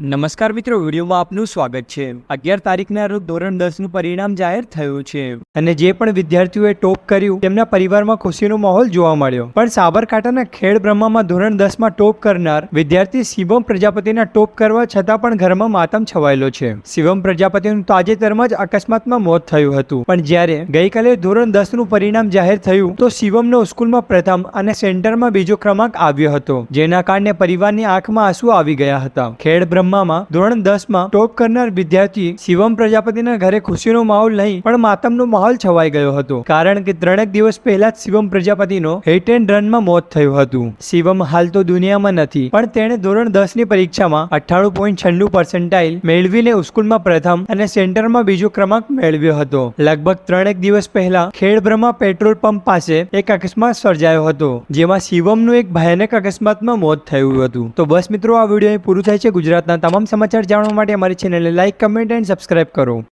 નમસ્કાર મિત્રો, વિડીયોમાં આપનું સ્વાગત છે. અગિયાર તારીખના રોજ ધોરણ દસનું પરિણામ જાહેર થયું છે. અને જે પણ વિદ્યાર્થીઓએ ટોપ કર્યું, તેમના પરિવારમાં ખુશીનો માહોલ જોવા મળ્યો. પણ સાબરકાંઠાના ખેડ બ્રહ્મામાં ધોરણ દસમાં ટોપ કરનાર વિદ્યાર્થી શિવમ પ્રજાપતિના ટોપ કરવા છતાં પણ ઘરમાં માતમ છવાયેલો છે. શિવમ પ્રજાપતિનું તાજેતરમાં જ અકસ્માતમાં મોત થયું હતું. પણ જ્યારે ગઈકાલે ધોરણ દસનું પરિણામ જાહેર થયું, તો શિવમનો સ્કૂલમાં પ્રથમ અને સેન્ટરમાં બીજો ક્રમાંક આવ્યો હતો, જેના કારણે પરિવારની આંખમાં આંસુ આવી ગયા હતા. ખેડ બ્રહ્મામાં ધોરણ દસમાં ટોપ કરનાર વિદ્યાર્થી શિવમ પ્રજાપતિના ઘરે ખુશીનો માહોલ નહીં, પણ માતમનો માહોલ છવાઈ ગયો હતો. કારણ કે ત્રણેક દિવસ પહેલા જ શિવમ પ્રજાપતિનો હિટ એન્ડ રનમાં મોત થયું હતું. શિવમ હાલ તો દુનિયામાં નથી, પણ તેણે ધોરણ દસની પરીક્ષામાં અઠ્ઠાણું પોઈન્ટ છન્નું પર્સન્ટાઇલ મેળવીને સ્કૂલમાં પ્રથમ અને સેન્ટરમાં બીજો ક્રમાંક મેળવ્યો હતો. લગભગ ત્રણેક દિવસ પહેલા ખેડબ્રહ્મા પેટ્રોલ પંપ પાસે એક અકસ્માત સર્જાયો હતો, જેમાં શિવમનું એક ભયાનક અકસ્માતમાં મોત થયું હતું. તો બસ મિત્રો, આ વીડિયો પૂરું થાય છે. ગુજરાતના તમામ સમાચાર જાણવા માટે અમારી ચેનલને લાઇક કમેન્ટ એન્ડ સબસ્ક્રાઇબ કરો.